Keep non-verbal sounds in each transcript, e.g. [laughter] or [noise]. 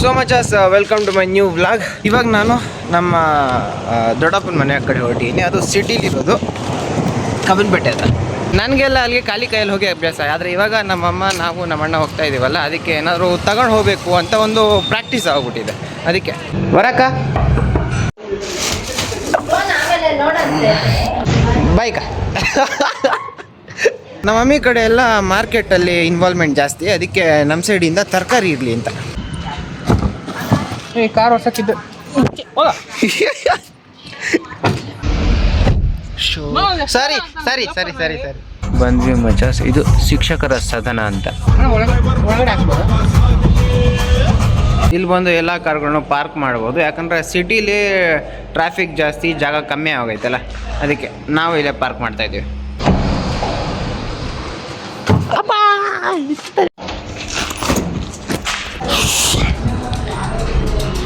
So much as welcome to my new vlog ಇವಾಗ ನಾನು ನಮ್ಮ ಆ, ದೊಡ್ಡಪ್ಪನ ಮನೆ ಕಡೆ ಹೊರಟಿದ್ದೀನಿ. ಅದು ಸಿಟಿಲಿರೋದು ಕಬ್ಬನ್ಪೇಟೆ ಅಂತ. ನನಗೆಲ್ಲ ಅಲ್ಲಿಗೆ ಖಾಲಿ ಕೈಯಲ್ಲಿ ಹೋಗಿ ಅಭ್ಯಾಸ. ಆದರೆ ಇವಾಗ ನಮ್ಮಮ್ಮ ನಾವು ನಮ್ಮ ಅಣ್ಣ ಹೋಗ್ತಾ ಇದ್ದೀವಲ್ಲ ಅದಕ್ಕೆ ಏನಾದರೂ ತಗೊಂಡು ಹೋಗಬೇಕು ಅಂತ ಒಂದು ಪ್ರಾಕ್ಟೀಸ್ ಆಗ್ಬಿಟ್ಟಿದೆ. ಅದಕ್ಕೆ. ಬರಕ್ಕ ಬೈಕ ನಮ್ಮ ಮಮ್ಮಿ ಕಡೆ ಎಲ್ಲ ಮಾರ್ಕೆಟಲ್ಲಿ ಇನ್ವಾಲ್ವ್ಮೆಂಟ್ ಜಾಸ್ತಿ. ಅದಕ್ಕೆ ನಮ್ಮ ಸೈಡಿಂದ ತರಕಾರಿ ಇರಲಿ ಅಂತ. ಈ ಕಾರ್ ಹೊಸಕ್ಕಿದ್ದು. ಸರಿ ಸರಿ ಸರಿ ಸರಿ ಸರಿ. ಬಂದ್ವಿ ಮಜಾಸ್. ಇದು ಶಿಕ್ಷಕರ ಸದನ ಅಂತ. ಇಲ್ಲಿ ಬಂದು ಎಲ್ಲ ಕಾರ್ಗಳನ್ನು ಪಾರ್ಕ್ ಮಾಡ್ಬೋದು. ಯಾಕಂದ್ರೆ ಸಿಟಿಲಿ ಟ್ರಾಫಿಕ್ ಜಾಸ್ತಿ ಜಾಗ ಕಮ್ಮಿ ಆಗೈತಲ್ಲ ಅದಕ್ಕೆ ನಾವು ಇಲ್ಲೇ ಪಾರ್ಕ್ ಮಾಡ್ತಾ ಇದ್ದೀವಿ.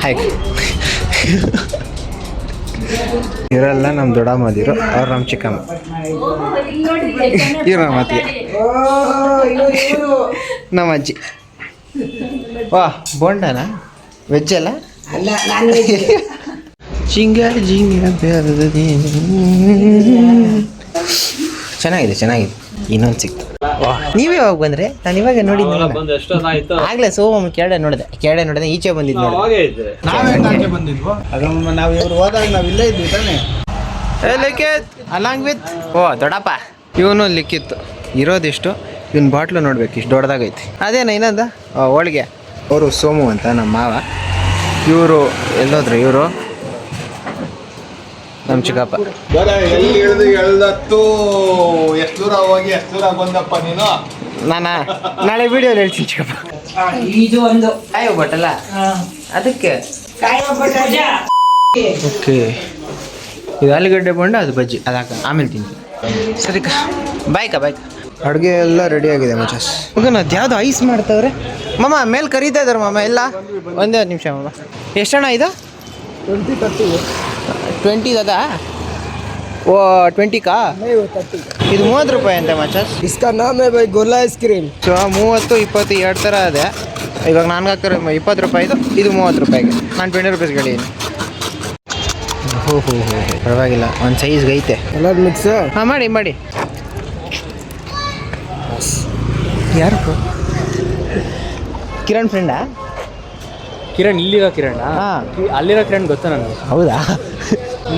ಹಾಯ್ ಇರಲ್ಲ ನಮ್ಮ ದೊಡ್ಡಮ್ಮದಿರು ಅವ್ರು ನಮ್ಮ ಚಿಕ್ಕಮ್ಮ. ಇವ್ರು ನಮ್ಮ ಅತ್ತಿಗೆ. ನಮ್ಮ ಅಜ್ಜಿ. ವಾ ಬೋಂಡನ? ವೆಜ್ ಅಲ್ಲ? ಜಿಂಗ ಜಿಂಗ ಬೇರೆ ಚೆನ್ನಾಗಿದೆ ಚೆನ್ನಾಗಿದೆ. ಇನ್ನೊಂದು ಸಿಕ್ತು. ನೀವೇ ಯಾವಾಗ ಬಂದ್ರೆ? ನಾನು ಇವಾಗ ನೋಡಿದ್ದೆ ಆಗ್ಲೇ ಸೋಮ ಕೆರಡೆ ನೋಡಿದೆ. ಕೆರಡೆ ನೋಡಿದೆ ಈಚೆ ಬಂದಿದ್ದು ನಾವು ಇವ್ರು ಹೋದಾಗ ನಾವು ಇಲ್ಲೇ ಇದ್ವಿ ತಾನೆ. ಲಿಖಿತ್! ಅಲಾಂಗ್ ವಿತ್ ಓ ದೊಡ್ಡಪ್ಪ. ಇವನು ಲಿಖಿತ್. ಇರೋದಿಷ್ಟು ಇವನ್ ಬಾಟ್ಲು ನೋಡ್ಬೇಕು ಇಷ್ಟು ದೊಡ್ಡದಾಗೈತಿ. ಅದೇನ ಇನ್ನೊಂದು? ಹೋಳಿಗೆ. ಅವರು ಸೋಮು ಅಂತ ನಮ್ಮ ಮಾವ. ಇವರು ಎಲ್ಲೋದ್ರು ಇವರು? ನಮ್ಮ ಚಿಕ್ಕಪ್ಪ. ಎಲ್ಲಿ ಇಳಿದು ಎಳ್ದತ್ತು? ಎಷ್ಟು ದೂರ ಹೋಗಿ ಎಷ್ಟು ದೂರ ಬಂದಪ್ಪ ನೀನು? ನಾನ? ನಾಳೆ ವಿಡಿಯೋ ಹೇಳ್ತೀನಿ ಚಿಕ್ಕಪ್ಪ. ಇದು ಒಂದು. ಕಾಯಿ ಒಬ್ಬಟ್ಟಲ್ಲ ಅದಕ್ಕೆ? ಓಕೆ. ಇದು ಆಲೂಗಡ್ಡೆ ಬಂಡ ಅದು ಬಜ್ಜಿ. ಅದಾಕ ಆಮೇಲೆ ತಿಂತೀನಿ. ಸರಿ ಬಾಯ್ಕ ಬಾಯ್ಕ ಅಡುಗೆ ಎಲ್ಲ ರೆಡಿ ಆಗಿದೆ ಮಚಾಸ್. ಈಗ ಅದು ಯಾವುದು ಐಸ್ ಮಾಡ್ತಾವ್ರೆ? ಮಾಮ ಮೇಲೆ ಕರೀತಾ ಇದಾರೆ ಮಾಮ ಎಲ್ಲ? ಒಂದೇ ಒಂದು ನಿಮಿಷ ಮಮ್ಮ ಎಷ್ಟಣ್ಣ ಇದು? ಟ್ವೆಂಟಿ ತರ್ಟಿ ಟ್ವೆಂಟಿ ಅದಾ ಓ ಟ್ವೆಂಟಿ ಕಾ? ಇದು ಮೂವತ್ತು ರೂಪಾಯಿ ಅಂತೆ ಮಚಾಸ್ ಇಸ್ಕಾ ನಾಮ್ ಹೈ ಬೈ ಗೋಲಾ ಐಸ್ ಕ್ರೀಮ್. ಸೊ ಮೂವತ್ತು ಇಪ್ಪತ್ತು ಎರಡು ಥರ ಇದೆ. ಇವಾಗ ನಾನು ಹಾಕ್ತಾರೆ ಇಪ್ಪತ್ತು ರೂಪಾಯಿದು ಇದು. ಮೂವತ್ತು ರೂಪಾಯಿಗೆ. ನಾನು ಟ್ವೆಂಟಿ ರುಪೀಸ್ ಹೇಳಿದ್ದೀನಿ ಹೋ ಹೋ ಹೋ ಹೋ. ಪರವಾಗಿಲ್ಲ. ಒಂದು ಸೈಜ್ಗೆ ಐತೆ. ಎಲ್ಲ ಮಿಕ್ಸ್. ಹಾಂ ಮಾಡಿ ಮಾಡಿ. ಯಾರು? ಕಿರಣ್ ಫ್ರೆಂಡಾ ಕಿರಣ್ ಇಲ್ಲಿರೋ ಕಿರಣ್ ಹಾಂ. ಅಲ್ಲಿರೋ ಕಿರಣ್ ಗೊತ್ತಾ ನನಗೆ? ಹೌದಾ?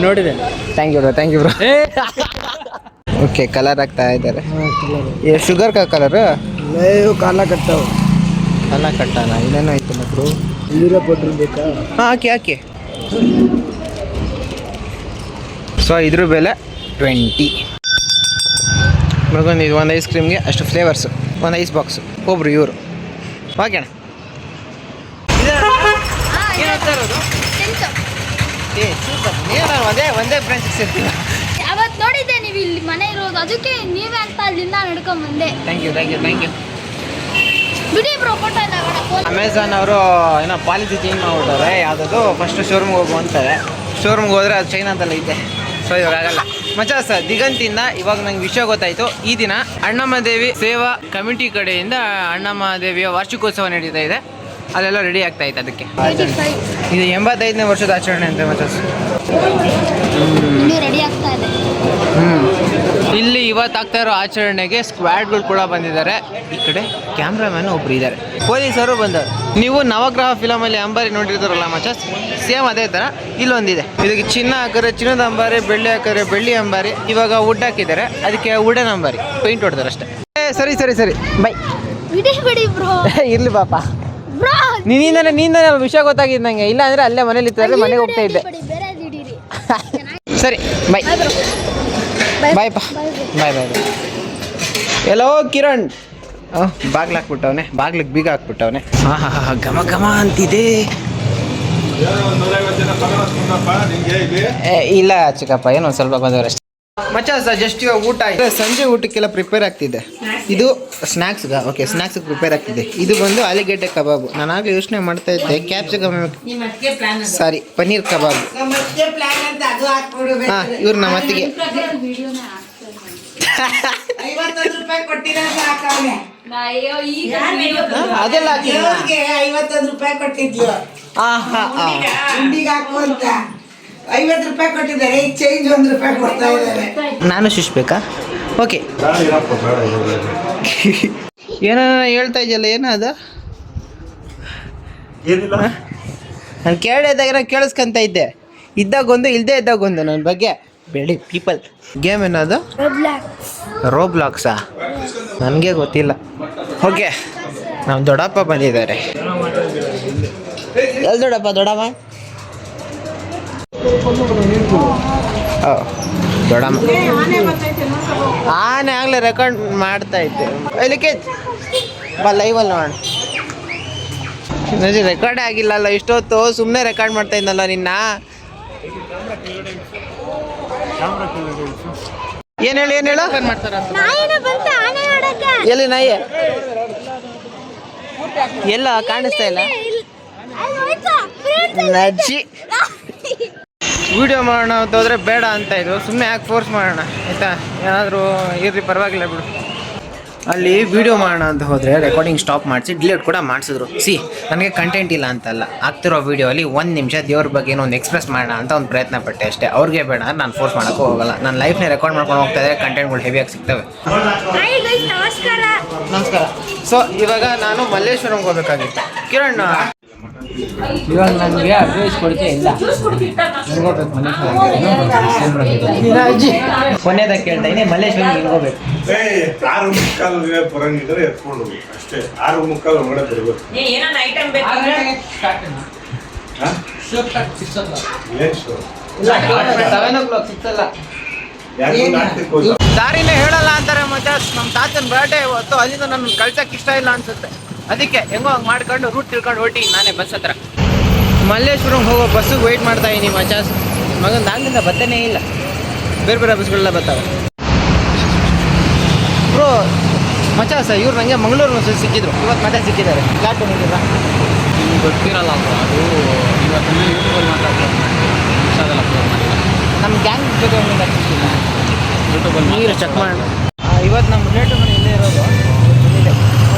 ನೋಡಿದ್ದೇನೆ. Thank you bro thank you bro okay colour ಆಗ್ತಾ ಇದ್ದಾರೆ. ಶುಗರ್ ಕಾ ಕಲರ್ ಲೇವು ಕಾಲ ಕಟ್ಟವು. ಕಾಲ ಕಟ್ಟಾನ? ಇನ್ನೇನು ಆಯ್ತು ಮಕ್ಕಳು ನೀರೇ ಕೊಟ್ಟಿರ್ಬೇಕಾ? ಹಾಂ ಹಾಕಿ ಹಾಕಿ. ಸೊ ಇದ್ರ ಬೆಲೆ ಟ್ವೆಂಟಿ ಮಗೊಂದು ಇದು ಒಂದು ಐಸ್ ಕ್ರೀಮ್ಗೆ ಅಷ್ಟು ಫ್ಲೇವರ್ಸು ಒಂದು ಐಸ್ ಬಾಕ್ಸು ಒಬ್ರು ಇವರು. ಓಕೆ ಅಣ್ಣ ಏ ಸೂಪರ್ ನಾನು ಒಂದೇ ಒಂದೇ ಫ್ರೆಂಡ್ಸ್ ಸಿಗ್ತೀವಿ ಅವತ್ತು ನೋಡಿದ್ದೆ ನೀವು ಇಲ್ಲಿ ಮನೆ ಇರೋದು? ಅದಕ್ಕೆ ನೀವೇ ಅಂತ ಅಲ್ಲಿಂದ ನಡ್ಕೊಂಡ್ ಬಂದೆ. Thank you thank you thank you ಬಿಡಿ ಬ್ರೋ ಫೋಟೋ ಫೋನ್ ಅಮೆಝಾನ್ ಅವರು ಏನೋ ಪಾಲಿಸಿ ಚೇಂಜ್ ಮಾಡ್ಬಿಟ್ಟವ್ರೆ. ಯಾವುದದು? ಫಸ್ಟ್ ಶೋರೂಮ್ಗೆ ಹೋಗು ಅಂತಾರೆ. ಶೋರೂಮ್ಗೆ ಹೋದ್ರೆ ಅದು ಚೈನಾ ಅಂತಲ್ಲ ಐತೆ. ಸೊ ಇವಾಗ ಆಗಲ್ಲ. ಮಚಾ ಸರ್ ದಿಗಂತಿಂದ ಇವಾಗ ನಂಗೆ ವಿಷಯ ಗೊತ್ತಾಯಿತು. ಈ ದಿನ ಅಣ್ಣಮ್ಮ ದೇವಿ ಸೇವಾ ಕಮಿಟಿ ಕಡೆಯಿಂದ ಅಣ್ಣಮ್ಮ ದೇವಿಯ ವಾರ್ಷಿಕೋತ್ಸವ ನಡೀತಾ ಇದೆ. ಅಲ್ಲೆಲ್ಲ ರೆಡಿ ಆಗ್ತಾ ಇತ್ತು ಅದಕ್ಕೆ. ಇದು ಎಂಬತ್ತೈದನೇ ವರ್ಷದ ಆಚರಣೆ ಅಂತ ಮಚಸ್ ಹ್ಞೂ ರೆಡಿ ಆಗ್ತಾ ಇದೆ. ಇಲ್ಲಿ ಇವತ್ತು ಆಗ್ತಾ ಇರೋ ಆಚರಣೆಗೆ ಸ್ಕ್ವಾಡ್ಗಳು ಕೂಡ ಬಂದಿದ್ದಾರೆ. ಈ ಕಡೆ ಕ್ಯಾಮ್ರಾಮ್ಯಾನ್ ಒಬ್ರು ಇದ್ದಾರೆ. ಪೊಲೀಸರು ಬಂದರು ನೀವು ನವಗ್ರಹ ಫಿಲಮಲ್ಲಿ ಅಂಬಾರಿ ನೋಡಿರ್ತಾರಲ್ಲ ಮಚಸ್ ಸೇಮ್ ಅದೇ ಥರ ಇಲ್ಲೊಂದಿದೆ. ಇದಕ್ಕೆ ಚಿನ್ನ ಹಾಕಿದ್ರೆ ಚಿನ್ನದ ಅಂಬಾರಿ ಬೆಳ್ಳಿ ಹಾಕಿದ್ರೆ ಬೆಳ್ಳಿ ಅಂಬಾರಿ ಇವಾಗ ವುಡ್ ಹಾಕಿದ್ದಾರೆ. ಅದಕ್ಕೆ ವುಡನ್ ಅಂಬಾರಿ. ಪೇಂಟ್ ಹೊಡ್ತಾರೆ ಅಷ್ಟೇ. ಏ, ಸರಿ ಸರಿ ಸರಿ. ಬೈ ಬಿಡಿ ಬಿಡಿ ಬ್ರೋ ಇರ್ಲಿ ಪಾಪ. ಬ್ರೋ ನಿನ್ನಿಂದನೇ ನಿಂದ ವಿಷಯ ಗೊತ್ತಾಗಿದ್ದು ನಂಗೆ. ಇಲ್ಲ ಅಂದ್ರೆ ಅಲ್ಲೇ ಮನೇಲಿ ಇತ್ತು ಮನೆಗೆ ಹೋಗ್ತಾ ಇದ್ದೆ. [laughs] ಸರಿ ಬೈ ಬಾಯ್ ಬಾಯ್ ಪಾ. ಬಾಯ್ ಬಾಯ್ ಬಾಯ್ ಎಲ್ಲೋ ಕಿರಣ್. ಬಾಗ್ಲ ಹಾಕ್ಬಿಟ್ಟವನೆ. ಬಾಗ್ಲಿಗೆ ಬೀಗ ಹಾಕ್ಬಿಟ್ಟವನೆ. ಹಾ ಗಮ ಹಾ ಘಮ ಘಮ ಅಂತಿದೆ. ಇಲ್ಲಿ ಏ, ಇಲ್ಲ ಚಿಕ್ಕಪ್ಪ ಏನೋ ಒಂದ್ ಸ್ವಲ್ಪ ಬಂದವರಷ್ಟೇ. ಅಷ್ಟೇ ಮಚ್ಚ ಸರ್ ಜಸ್ಟ್ ಇವಾಗ ಊಟ ಆಯ್ತು. ಸಂಜೆ ಊಟಕ್ಕೆಲ್ಲ ಪ್ರಿಪೇರ್ ಆಗ್ತಿದೆ. ಇದು ಸ್ನ್ಯಾಕ್ಸ್ಗ ಓಕೆ ಸ್ನಾಕ್ಸ್ ಪ್ರಿಪೇರ್ ಆಗ್ತಿದೆ. ಇದು ಬಂದು ಆಲೂಗೆಡ್ಡೆ ಕಬಾಬು. ನಾನು ಆಗಲೇ ಯೋಚನೆ ಮಾಡ್ತಾ ಇದ್ದೆ ಕ್ಯಾಪ್ಸಿಕಮ್ ಸಾರಿ ಪನ್ನೀರ್ ಕಬಾಬ್. ಹಾ ಇವ್ರು ನಮ್ಮ ಅತ್ತಿಗೆ. ಅದೆಲ್ಲ ಹಾ ಐವತ್ತೊಂದು ಐವತ್ತು ರೂಪಾಯಿ ಕೊಟ್ಟಿದ್ದಾರೆ ಈಗ ಚೇಂಜ್ ಒಂದು ರೂಪಾಯಿ ಕೊಡ್ತಾ ಇದ್ದಾರೆ. ನಾನು ಶುಷ್ಬೇಕಾ ಓಕೆ ಏನೋ ಹೇಳ್ತಾ ಇದೆಯಲ್ಲ ಏನೋ ಅದು? ನಾನು ಕೇಳಿದಾಗ ಏನೋ ಕೇಳಿಸ್ಕೊಂತ ಇದ್ದೆ. ಇದ್ದಾಗೊಂದು ಇಲ್ಲದೆ ಇದ್ದಾಗೊಂದು ನನ್ನ ಬಗ್ಗೆ. ಬೆಳಿ ಪೀಪಲ್ ಗೇಮ್ ಏನದು ರೋ ಬ್ಲಾಕ್ಸಾ ನನಗೆ ಗೊತ್ತಿಲ್ಲ. ಓಕೆ ನಮ್ಮ ದೊಡ್ಡಪ್ಪ ಬಂದಿದ್ದಾರೆ. ಎಲ್ಲಿ ದೊಡ್ಡಪ್ಪ ದೊಡ್ಡಮ್ಮ ಆನೆ ಆಗಲೇ ರೆಕಾರ್ಡ್ ಮಾಡ್ತಾ ಇದ್ದೆ ಇದಕ್ಕೆ ಬಾ ಲೈವಲ್ಲಿ ನೋಡೋಣ. ನನಗೆ ರೆಕಾರ್ಡ್ ಆಗಿಲ್ಲಲ್ಲ, ಇಷ್ಟೊತ್ತು ಸುಮ್ಮನೆ ರೆಕಾರ್ಡ್ ಮಾಡ್ತಾ ಇದ್ನಲ್ಲ ನಿನ್ನ? ಏನು ಹೇಳಿ, ಏನು ಹೇಳು? ಎಲ್ಲಿ ನಾಯಿ? ಎಲ್ಲ ಕಾಣಿಸ್ತಾ ಇಲ್ಲ? ನಜ್ಜಿ. ವಿಡಿಯೋ ಮಾಡೋಣ ಅಂತ ಹೋದ್ರೆ ಬೇಡ ಅಂತ ಇದ್ವು ಸುಮ್ಮನೆ ಯಾಕೆ ಫೋರ್ಸ್ ಮಾಡೋಣ? ಆಯಿತಾ? ಏನಾದರೂ ಇರ್ರಿ ಪರವಾಗಿಲ್ಲ ಬಿಡು. ಅಲ್ಲಿ ವಿಡಿಯೋ ಮಾಡೋಣ ಅಂತ ಹೋದರೆ ರೆಕಾರ್ಡಿಂಗ್ ಸ್ಟಾಪ್ ಮಾಡಿಸಿ ಡಿಲೀಟ್ ಕೂಡ ಮಾಡಿಸಿದ್ರು. ಸಿ ನನಗೆ ಕಂಟೆಂಟ್ ಇಲ್ಲ ಅಂತಲ್ಲ. ಆಗ್ತಿರೋ ವಿಡಿಯೋ ಅಲ್ಲಿ ಒಂದು ನಿಮಿಷ ದೇವ್ರ ಬಗ್ಗೆ ಏನೋ ಒಂದು ಎಕ್ಸ್ಪ್ರೆಸ್ ಮಾಡೋಣ ಅಂತ ಒಂದು ಪ್ರಯತ್ನ ಪಟ್ಟೆ ಅಷ್ಟೇ. ಅವ್ರಿಗೆ ಬೇಡ ನಾನು ಫೋರ್ಸ್ ಮಾಡೋಕ್ಕೂ ಹೋಗಲ್ಲ. ನನ್ನ ಲೈಫ್ನೇ ರೆಕಾರ್ಡ್ ಮಾಡ್ಕೊಂಡು ಹೋಗ್ತಾ ಇದ್ದರೆ ಕಂಟೆಂಟ್ಗಳು ಹೆವಿಯಾಗಿ ಸಿಗ್ತವೆ. ನಮಸ್ಕಾರ. ಸೊ ಇವಾಗ ನಾನು ಮಲ್ಲೇಶ್ವರಂಗೆ ಹೋಗ್ಬೇಕಾಗಿತ್ತು. ಕಿರಣ್ ಇವಾಗ ನನಗೆ ಅಡ್ವೈಸ್ ಕೊಡ್ತೇ ಇಲ್ಲ. ಕೊನೆದಾಗ ಕೇಳ್ತಾ ಇದ್ದೀನಿ ಮಲ್ಲೇಶ್ವರಂಗೆ ಹಿಂಗೆ ಹೋಗ್ಬೇಕು? ಆರು ಮುಕ್ಕಾಲು ಬರಂಗಿದ್ರೆ ಎತ್ಕೊಂಡು ಹೋಗಿ ಅಷ್ಟೇ ಆರು ಮುಕ್ಕಾಲು ಒಳಗಡೆ ಬರ್ಬೇಕು. ದಾರಿನೇ ಹೇಳಲ್ಲ ಅಂತಾರೆ ಮತ್ತೆ ನಮ್ಮ ತಾತನ ಬರ್ಡೇ ಇವತ್ತು ಅಲ್ಲಿಂದ ನನ್ನ ಕಳ್ಸಕ್ಕೆ ಇಷ್ಟ ಇಲ್ಲ ಅನ್ಸುತ್ತೆ. ಅದಕ್ಕೆ ಹೆಂಗೋ ಹಂಗೆ ಮಾಡ್ಕೊಂಡು ರೂಟ್ ತಿಳ್ಕೊಂಡು ಹೊರಟಿನಿ ನಾನೇ ಬಸ್ ಹತ್ರ. ಮಲ್ಲೇಶ್ವರಂ ಹೋಗೋ ಬಸ್ಸಿಗೆ ವೆಯ್ಟ್ ಮಾಡ್ತಾ ಇದ್ದೀನಿ ಮಚಾಸ್ ಮಗನ ಹಂಗಿಂದ ಬತ್ತನೇ ಇಲ್ಲ. ಬೇರೆ ಬೇರೆ ಬಸ್ಗಳೆಲ್ಲ ಬರ್ತಾವೆ. ಬ್ರೋ ಮಚಾಸ ಇವ್ರು ನನಗೆ ಮಂಗಳೂರು ಒಂದ್ಸಲ ಸಿಕ್ಕಿದ್ರು. ಇವತ್ತು ಮತ್ತೆ ಸಿಕ್ಕಿದ್ದಾರೆ. ಯಾಕೆ ಬಂದಿಲ್ಲ ನಿಮ್ಗೆ ಗೊತ್ತಿರಲ್ಲ ಅದು ಇವತ್ತು ಯೂಟ್ಯೂಬಲ್ಲಿ ಮಾತಾಡ್ತಾರೆ ಇನ್ಸ್ಟಾದಲ್ಲಿ ಅಪ್ಲೋಡ್ ಮಾಡಿಲ್ಲ ನಮ್ಮ ಗ್ಯಾಂಗ್ ಜೊತೆ ಒಂದು ಯೂಟ್ಯೂಬಲ್ಲಿ ನೀರು ಚೆಕ್ ಮಾಡಿ. ಇವತ್ತು ನಮ್ಮ ರಿಲೇಟಿವ್ ಮನೆ ಇಲ್ಲೇ ಇರೋದು.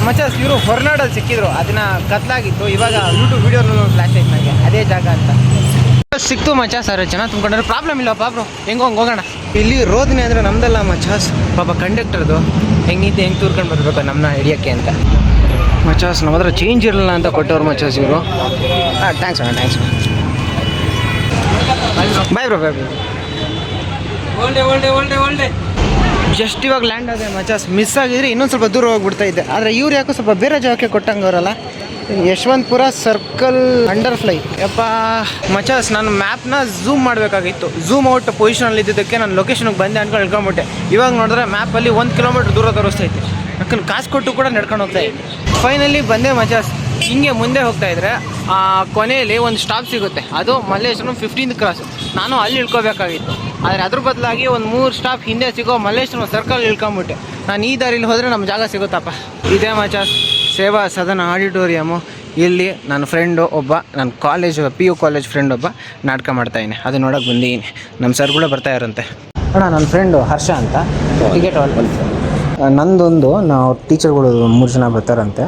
ಮಚ್ಚಸ್ ಇವರು ಹೊರನಾಡಲ್ಲಿ ಸಿಕ್ಕಿದ್ರು ಅದನ್ನ ಕತ್ಲಾಗಿತ್ತು. ಇವಾಗ ಯೂಟ್ಯೂಬ್ ವಿಡಿಯೋ ಫ್ಲಾಶ್ ಆಯ್ತು ನನಗೆ. ಅದೇ ಜಾಗ ಅಂತ. ಸಿಕ್ತು ಮಚ್ಚ ಸರ್ ಚೆನ್ನಾಗಿ ತುಂಬ್ಕೊಂಡ್ರೆ. ಪ್ರಾಬ್ಲಮ್ ಇಲ್ಲ ಪಾಪ್ರು ಹೆಂಗೋ ಹಂಗೆ ಹೋಗೋಣ. ಇಲ್ಲಿ ರೋದನೆ ಅಂದರೆ ನಮ್ದಲ್ಲ ಮಚಾಸ್ ಪಾಪ ಕಂಡಕ್ಟರ್ದು ಹೆಂಗಿದ್ದು ಹೆಂಗೆ ತೂರ್ಕೊಂಡು ಬರಬೇಕು ನಮ್ಮನ್ನ ಹಿಡಿಯೋಕ್ಕೆ ಅಂತ. ಮಚಾಸ್ ನಮ್ಮ ಹತ್ರ ಚೇಂಜ್ ಇರಲಿಲ್ಲ ಅಂತ ಕೊಟ್ಟವ್ರು ಮಚಾಸ್ ಇವರು. ಹಾಂ ಥ್ಯಾಂಕ್ಸ್ ಅಣ್ಣ thanks bye bro bye bro ಒಳ್ಳೆ ಒಳ್ಳೆ ಒಳ್ಳೆ ಒಳ್ಳೆ ಜಸ್ಟ್ ಇವಾಗ ಲ್ಯಾಂಡ್ ಆದರೆ ಮಚಾಸ್ ಮಿಸ್ ಆಗಿದ್ರೆ ಇನ್ನೊಂದು ಸ್ವಲ್ಪ ದೂರ ಹೋಗ್ಬಿಡ್ತಾ ಇದ್ದೆ. ಆದರೆ ಇವ್ರು ಯಾಕೋ ಸ್ವಲ್ಪ ಬೇರೆ ಜಾಗಕ್ಕೆ ಕೊಟ್ಟಂಗೆ ಅವರಲ್ಲ. ಯಶವಂತಪುರ ಸರ್ಕಲ್ ಅಂಡರ್ ಫ್ಲೈ ಯಪ್ಪ ಮಚಾಸ್ ನಾನು ಮ್ಯಾಪ್ನ ಝೂಮ್ ಮಾಡಬೇಕಾಗಿತ್ತು. ಝೂಮ್ ಔಟ್ ಪೊಸಿಷನಲ್ಲಿ ಇದ್ದಿದ್ದಕ್ಕೆ ನಾನು ಲೊಕೇಶನ್ಗೆ ಬಂದೆ ಅನ್ಕೊಂಡು ಇಳ್ಕೊಂಬಿಟ್ಟೆ ಇವಾಗ ನೋಡಿದ್ರೆ ಮ್ಯಾಪಲ್ಲಿ ಒಂದು ಕಿಲೋಮೀಟ್ರ್ ದೂರ ತೋರಿಸ್ತೈತೆ ಯಾಕಂದ್ರೆ ಕಾಸು ಕೊಟ್ಟು ಕೂಡ ನಡ್ಕೊಂಡು ಹೋಗ್ತಾ ಇದ್ದೆ. ಫೈನಲಿ ಬಂದೆ ಮಚಾಸ್ ಹಿಂಗೆ ಮುಂದೆ ಹೋಗ್ತಾ ಇದ್ರೆ ಆ, ಕೊನೆಯಲ್ಲಿ ಒಂದು ಸ್ಟಾಪ್ ಸಿಗುತ್ತೆ. ಅದು ಮಲ್ಲೇಶ್ವರಂ ಫಿಫ್ಟೀನ್ತ್ ಕ್ರಾಸ್ ನಾನು ಅಲ್ಲಿ ಇಳ್ಕೋಬೇಕಾಗಿತ್ತು. ಆದರೆ ಅದ್ರ ಬದಲಾಗಿ ಒಂದು ಮೂರು ಸ್ಟಾಪ್ ಹಿಂದೆ ಸಿಗೋ ಮಲ್ಲೇಶ್ವರಂ ಸರ್ಕಲ್ ಇಳ್ಕೊಂಬಿಟ್ಟೆ. ನಾನು ಈ ದಾರಿಲಿ ಹೋದರೆ ನಮ್ಮ ಜಾಗ ಸಿಗುತ್ತಪ್ಪ. ಇದೇ ಮಚ ಸೇವಾ ಸದನ ಆಡಿಟೋರಿಯಮು. ಇಲ್ಲಿ ನನ್ನ ಫ್ರೆಂಡು ಒಬ್ಬ ನನ್ನ college P U college friend ಒಬ್ಬ ನಾಟಕ ಮಾಡ್ತಾಯಿದ್ದೀನಿ ಅದು ನೋಡೋಕೆ ಬಂದಿದ್ದೀನಿ. ನಮ್ಮ ಸರ್ ಕೂಡ ಬರ್ತಾ ಇರಂತೆ. ಅಣ್ಣ ನನ್ನ ಫ್ರೆಂಡು ಹರ್ಷ ಅಂತ. ಟಿಕೆಟ್ ನಂದೊಂದು ನಾವು ಟೀಚರ್ಗಳು ಮೂರು ಜನ ಬರ್ತಾರಂತೆ.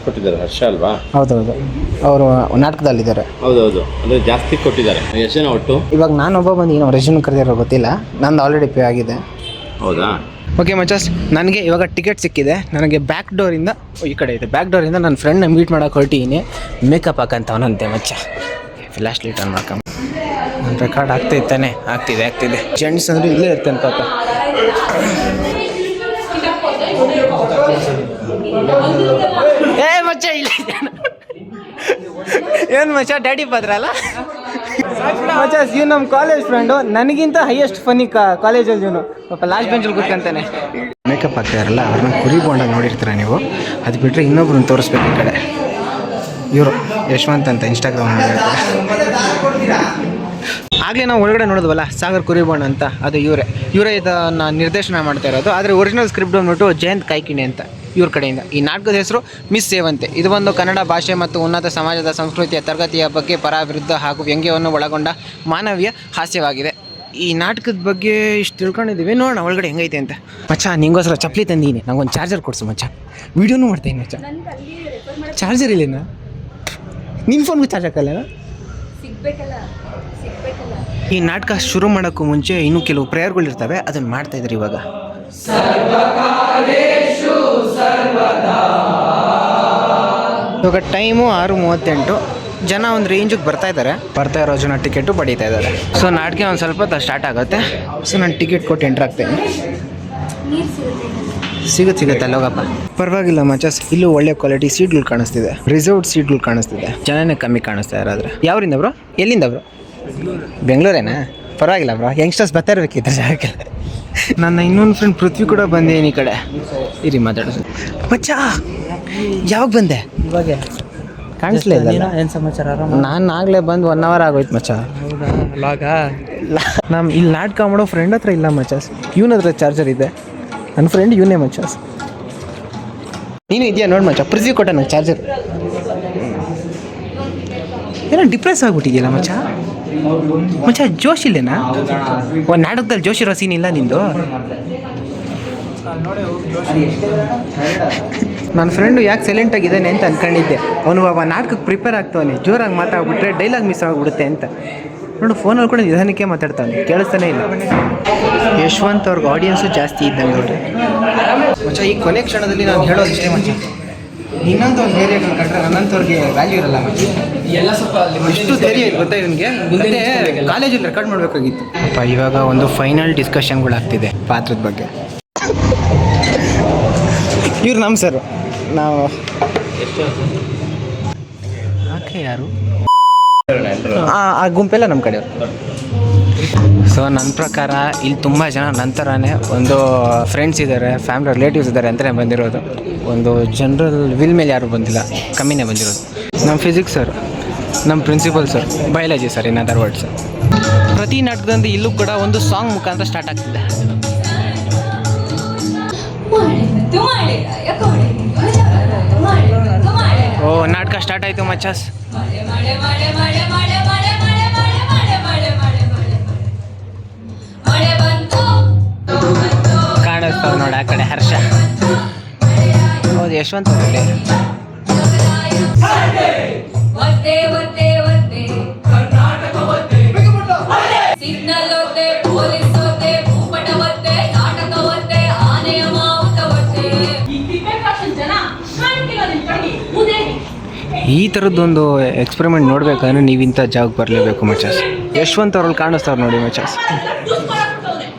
ಜಾಸ್ತಿ ಕೊಟ್ಟಿದ್ದಾರೆ ಹರ್ಷ ಅಲ್ವಾ? ಹೌದೌದು. ಅವರು ನಾಟಕದಲ್ಲಿದ್ದಾರೆ. ಹೌದೌದು. ಅಂದ್ರೆ ಜಾಸ್ತಿ ಕೊಟ್ಟಿದ್ದಾರೆ. ಎಷ್ಟು ಜನ ಒಟ್ಟು? ಇವಾಗ ನಾನೊಬ್ಬ ಬಂದು ಏನೋ ರೆಸ್ಯೂಮ್ ಕರೆದಿರೋ ಗೊತ್ತಿಲ್ಲ. ನಂದು ಆಲ್ರೆಡಿ ಪೇ ಆಗಿದೆ. ಹೌದಾ? ಓಕೆ ಮಚಾಸ್ ನನಗೆ ಇವಾಗ ಟಿಕೆಟ್ ಸಿಕ್ಕಿದೆ. ನನಗೆ ಬ್ಯಾಕ್ ಡೋರಿಂದ ಈ ಕಡೆ ಇದೆ. ಬ್ಯಾಕ್ ಡೋರಿಂದ ನನ್ನ ಫ್ರೆಂಡ್ನ ಮೀಟ್ ಮಾಡೋಕೆ ಹೊರಟಿದ್ದೀನಿ. ಮೇಕಪ್ ಹಾಕಂತವನಂತೆ ಮಚ್ಚ. ಫ್ಲ್ಯಾಶ್ ಲೈಟ್ ಆನ್ ಮಾಡ್ಕೊಂಬ ನನ್ನ ರೆಕಾರ್ಡ್ ಆಗ್ತಾ ಇತ್ತಾನೆ ಆಗ್ತಿದೆ ಆಗ್ತಿದೆ. ಜೆಂಟ್ಸ್ ಅಂದರೆ ಇಲ್ಲೇ ಇರ್ತೇನೆ ಪಾಪ. ಏ ಮಚ್ಚ ಇಲ್ಲ ಏನು ಮಚ್ಚ ಡ್ಯಾಡಿ ಪದ್ರಲ್ಲ ಮಚ್ಚ ಇವ್ ನಮ್ಮ ಕಾಲೇಜ್ ಫ್ರೆಂಡು ನನಗಿಂತ ಹೈಯೆಸ್ಟ್ ಫನಿ ಕಾಲೇಜಲ್ಲಿ ಇವನು. ಪಾಪ ಲಾಸ್ಟ್ ಬೆಂಚಲ್ಲಿ ಕೂತ್ಕೊಂತಾನೆ. ಮೇಕಪ್ ಹಾಕ್ತಾರಲ್ಲ ಅವ್ರನ್ನ ಕುರಿ ಬೋಂಡ ನೋಡಿರ್ತೀರ ನೀವು? ಅದು ಬಿಟ್ಟರೆ ಇನ್ನೊಬ್ರನ್ನ ತೋರಿಸ್ಬೇಕು ಈ ಕಡೆ. ಇವರು ಯಶವಂತ್ ಅಂತ ಇನ್ಸ್ಟಾಗ್ರಾಮ್ ಆಗಲೇ ನಾವು ಒಳಗಡೆ ನೋಡಿದ್ವಲ್ಲ, ಸಾಗರ್ ಕುರಿಬಣ್ಣ ಅಂತ, ಅದು ಇವರೇ. ಇವರೇ ಇದನ್ನು ನಿರ್ದೇಶನ ಮಾಡ್ತಾ ಇರೋದು. ಆದರೆ ಒರಿಜಿನಲ್ ಸ್ಕ್ರಿಪ್ಟ್ ಬಂದ್ಬಿಟ್ಟು ಜಯಂತ್ ಕಾಯ್ಕಿಣಿ ಅಂತ, ಇವ್ರ ಕಡೆಯಿಂದ. ಈ ನಾಟಕದ ಹೆಸರು ಮಿಸ್ ಸೇವಂತೆ ಇದು ಒಂದು ಕನ್ನಡ ಭಾಷೆ ಮತ್ತು ಉನ್ನತ ಸಮಾಜದ ಸಂಸ್ಕೃತಿಯ ತರಗತಿಯ ಬಗ್ಗೆ ಪರ ವಿರುದ್ಧ ಹಾಗೂ ವ್ಯಂಗ್ಯವನ್ನು ಒಳಗೊಂಡ ಮಾನವೀಯ ಹಾಸ್ಯವಾಗಿದೆ. ಈ ನಾಟಕದ ಬಗ್ಗೆ ಇಷ್ಟು ತಿಳ್ಕೊಂಡಿದ್ದೀವಿ. ನೋಡೋಣ, ಒಳಗಡೆ ಹೆಂಗೈತೆ ಅಂತ. ಮಚ್ಚ, ನಿಂಗೋಸ್ಕರ ಚಪ್ಪಲಿ ತಂದೀನಿ ನಂಗೊಂದು ಚಾರ್ಜರ್ ಕೊಡಿಸು ಮಚ್ಚ. ವಿಡಿಯೋನು ಮಾಡ್ತೀನಿ ಮಚ್ಚ. ಚಾರ್ಜರ್ ಇಲ್ಲೇನಾ? ನಿನ್ನ ಫೋನ್ಗೂ ಚಾರ್ಜ್ ಹಾಕಲ್ಲ ಈ ನಾಟಕ ಶುರು ಮಾಡೋಕ್ಕೂ ಮುಂಚೆ ಇನ್ನೂ ಕೆಲವು ಪ್ರೇಯರ್ಗಳಿರ್ತವೆ ಅದನ್ನು ಮಾಡ್ತಾ ಇದ್ದಾರೆ ಇವಾಗ. ಇವಾಗ ಟೈಮು ಆರು ಮೂವತ್ತೆಂಟು. ಜನ ಒಂದು ರೇಂಜಿಗೆ ಬರ್ತಾ ಇದ್ದಾರೆ ಬರ್ತಾ ಇರೋ ಜನ ಟಿಕೆಟು ಪಡೀತಾ ಇದ್ದಾರೆ ಸೊ ನಾಟಕ ಒಂದು ಸ್ವಲ್ಪ ಹೊತ್ತು ಸ್ಟಾರ್ಟ್ ಆಗುತ್ತೆ. ಸೊ ನಾನು ಟಿಕೆಟ್ ಕೊಟ್ಟು ಎಂಟ್ರ್ ಆಗ್ತೇನೆ. ಸಿಗುತ್ತೆ ಸಿಗುತ್ತೆ ಅಲ್ಲೋಗಪ್ಪ. ಪರವಾಗಿಲ್ಲ ಮಚಾಸ್ ಇಲ್ಲೂ ಒಳ್ಳೆ ಕ್ವಾಲಿಟಿ ಸೀಟ್ಗಳು ಕಾಣಿಸ್ತಿದೆ. ರಿಸರ್ವ್ಡ್ ಸೀಟ್ಗಳು ಕಾಣಿಸ್ತಿದೆ. ಜನನೇ ಕಮ್ಮಿ ಕಾಣಿಸ್ತಾ ಇರೋದ್ರೆ ಯಾವ್ರಿಂದ ಬ್ರೋ? ಎಲ್ಲಿಂದ ಬ್ರೋ? ಬೆಂಗಳೂರೇನಾ? ಪರವಾಗಿಲ್ಲ ಬ್ರೋ ಯಂಗ್ಸ್ಟರ್ಸ್ ಬರ್ತಾ ಇರ್ಬೇಕಿತ್ತು ಜಾಗಕ್ಕೆ. ನನ್ನ ಇನ್ನೊಂದು ಫ್ರೆಂಡ್ ಪೃಥ್ವಿ ಕೂಡ ಬಂದಿದ್ದೀನಿ ಈ ಕಡೆ. ಇರಿ ಮಾತಾಡೋದು ಮಚ್ಚ ಯಾವಾಗ ಬಂದೆ? ಇವಾಗ. ಕಾಣಿಸ್ಲೇ ಇಲ್ಲ ಏನು ಸಮಾಚಾರ ಆರಾಮ? ನಾನು ಆಗಲೇ ಬಂದು ಒನ್ ಅವರ್ ಆಗೋಯ್ತು ಮಚ್ಚ. ಹೌದಾ? ಲಾಗ ನಮ್ಮ ಇಲ್ಲಿ ನಾಟಕ ಮಾಡೋ ಫ್ರೆಂಡ್ ಹತ್ರ ಇಲ್ಲ ಮಚಾಸ್ ಇವನ ಹತ್ರ ಚಾರ್ಜರ್ ಇದೆ. ನನ್ನ ಫ್ರೆಂಡ್ ಇವನೇ ಮಚ್ಚಾಸ್ ನೀನು ಇದೆಯಾ? ನೋಡಿ ಮಚ್ಚ ಪೃಥ್ವಿ ಕೊಟ್ಟ ನಂಗೆ ಚಾರ್ಜರ್ ಏನೋ ಡಿಪ್ರೆಸ್ ಆಗಿಬಿಟ್ಟಿದೆಯಲ್ಲ ಮಚ್ಚ? ಮಚ್ಚ ಜೋಶ್ ಇಲ್ಲೇನಾ? ಒಂದು ನಾಟಕದಲ್ಲಿ ಜೋಶ್ ಇರೋ ಸೀನ್ ಇಲ್ಲ ನಿಂದು? ನನ್ನ ಫ್ರೆಂಡು ಯಾಕೆ ಸೈಲೆಂಟ್ ಆಗಿದ್ದಾನೆ ಅಂತ ಅನ್ಕೊಂಡಿದ್ದೆ. ಅವನು ಅವ ನಾಟಕಕ್ಕೆ ಪ್ರಿಪೇರ್ ಆಗ್ತಾವನೆ. ಜೋರಾಗಿ ಮಾತಾಡ್ಬಿಟ್ರೆ ಡೈಲಾಗ್ ಮಿಸ್ ಆಗಿಬಿಡುತ್ತೆ ಅಂತ. ನೋಡು ಫೋನಲ್ಲಿ ಕೂಡ ನಿಧಾನಕ್ಕೆ ಮಾತಾಡ್ತಾನೆ ಕೇಳಿಸ್ತಾನೆ ಇಲ್ಲ. ಯಶವಂತ್ ಅವ್ರಿಗೆ ಆಡಿಯನ್ಸು ಜಾಸ್ತಿ ಇದ್ದಂಗೆ ನೋಡ್ರಿ ಮಚ್ಚ ಈ ಕೊನೆ ಕ್ಷಣದಲ್ಲಿ ನಾನು ಹೇಳೋದು ಇಷ್ಟೇ ಮಚ್ಚ. ಇನ್ನೊಂದು ಒಂದು ಧೈರ್ಯ ಕಂಡ್ರೆ ನನ್ನಂಥವ್ರಿಗೆ ವ್ಯಾಲ್ಯೂ ಇರಲ್ಲ ಎಲ್ಲ ಸ್ವಲ್ಪ ಎಷ್ಟು ಧೈರ್ಯ ಗೊತ್ತಾಯ್ತು ನಿಮಗೆ ಮುಂದೆ ಕಾಲೇಜಲ್ಲಿ ರೆಕಾರ್ಡ್ ಮಾಡಬೇಕಾಗಿತ್ತು. ಅಪ್ಪ ಇವಾಗ ಒಂದು ಫೈನಲ್ ಡಿಸ್ಕಷನ್ಗಳಾಗ್ತಿದೆ ಪಾತ್ರದ ಬಗ್ಗೆ. ಇವ್ರು ನಮ್ಮ ಸರ್ ನಾವು ಆಕೆ ಯಾರು? ಆ ಆ ಗುಂಪೆಲ್ಲ ನಮ್ಮ ಕಡೆಯವರು. ಸೊ ನನ್ನ ಪ್ರಕಾರ ಇಲ್ಲಿ ತುಂಬ ಜನ ನಂತರನೇ ಒಂದು ಫ್ರೆಂಡ್ಸ್ ಇದ್ದಾರೆ ಫ್ಯಾಮಿಲಿ ರಿಲೇಟಿವ್ಸ್ ಇದ್ದಾರೆ ಅಂತಲೇ ಬಂದಿರೋದು ಒಂದು ಜನರಲ್ ವಿಲ್ ಮೇಲೆ ಯಾರು ಬಂದಿಲ್ಲ ಕಮ್ಮಿನೇ ಬಂದಿರೋದು ನಮ್ಮ ಫಿಸಿಕ್ಸ್ ಸರ್ ನಮ್ಮ principal sir biology sir in other words ಪ್ರತಿ ನಾಟಕದಂದು ಇಲ್ಲೂ ಕೂಡ ಒಂದು ಸಾಂಗ್ ಮುಖಾಂತರ ಸ್ಟಾರ್ಟ್ ಆಗ್ತಿದೆ ಓ ನಾಟಕ ಸ್ಟಾರ್ಟ್ ಆಯಿತು ಮಚಾಸ್ ಕಾಣಿಸ್ತಾವ ನೋಡಿ ಆ ಕಡೆ ಹರ್ಷ. ಹೌದು ಯಶವಂತ ಒತ್ತೆ ಈ ಥರದ್ದೊಂದು ಎಕ್ಸ್ಪೆರಿಮೆಂಟ್ ನೋಡ್ಬೇಕಂದ್ರೆ ನೀವು ಇಂಥ ಜಾಗಕ್ಕೆ ಬರಲೇಬೇಕು ಮಚಾಸ್. ಯಶವಂತ್ ಅವ್ರಲ್ಲಿ ಕಾಣಿಸ್ತಾವ್ರು ನೋಡಿ ಮಚಾಸ್.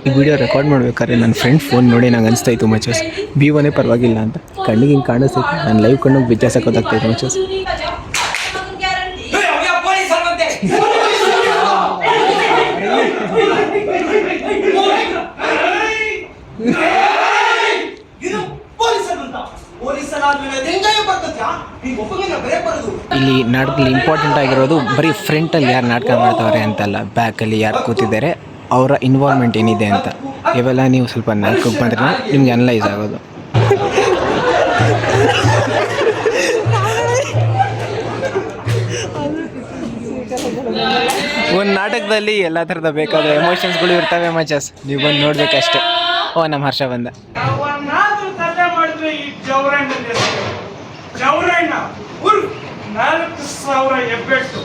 ಈ ವಿಡಿಯೋ ರೆಕಾರ್ಡ್ ಮಾಡ್ಬೇಕಾದ್ರೆ ನನ್ನ ಫ್ರೆಂಡ್ ಫೋನ್ ನೋಡಿ ನಂಗೆ ಅನಿಸ್ತಾ ಇತ್ತು ಮಚಾಸ್ ಒನೇ ಪರವಾಗಿಲ್ಲ ಅಂತ. ಕಣ್ಣಿಗೆ ಹಿಂಗೆ ಕಾಣಿಸ್ತೈತೆ ನಾನು ಲೈವ್ ಕಣ್ಣಿಗೆ ವ್ಯತ್ಯಾಸ ಗೊತ್ತಾಗ್ತೈತೆ ಮಚಸ್ ಇಲ್ಲಿ ನಾಟಕದಲ್ಲಿ ಇಂಪಾರ್ಟೆಂಟ್ ಆಗಿರೋದು ಬರೀ ಫ್ರಂಟಲ್ಲಿ ಯಾರು ನಾಟಕ ಮಾಡ್ತಾವ್ರೆ ಅಂತಲ್ಲ ಬ್ಯಾಕಲ್ಲಿ ಯಾರು ಕೂತಿದ್ದಾರೆ. ಅವರ ಇನ್ವಾಲ್ವ್ಮೆಂಟ್ ಏನಿದೆ ಅಂತ. ಇವೆಲ್ಲ ನೀವು ಸ್ವಲ್ಪ ನಾಲ್ಕು ಬಂದ್ರೆ ನಿಮ್ಗೆ ಅನಲೈಸ್ ಆಗೋದು. ಒಂದು ನಾಟಕದಲ್ಲಿ ಎಲ್ಲ ಥರದ ಬೇಕಾದ ಎಮೋಷನ್ಸ್ಗಳು ಇರ್ತವೆ ಮಚಸ್ ನೀವು ಬಂದು ನೋಡ್ಬೇಕಷ್ಟೇ. ಓ ನಮ್ಮ ಹರ್ಷ ಬಂದ. ನಾಲ್ಕು ಸಾವಿರ ಎಬ್ಬೆಟ್ಟು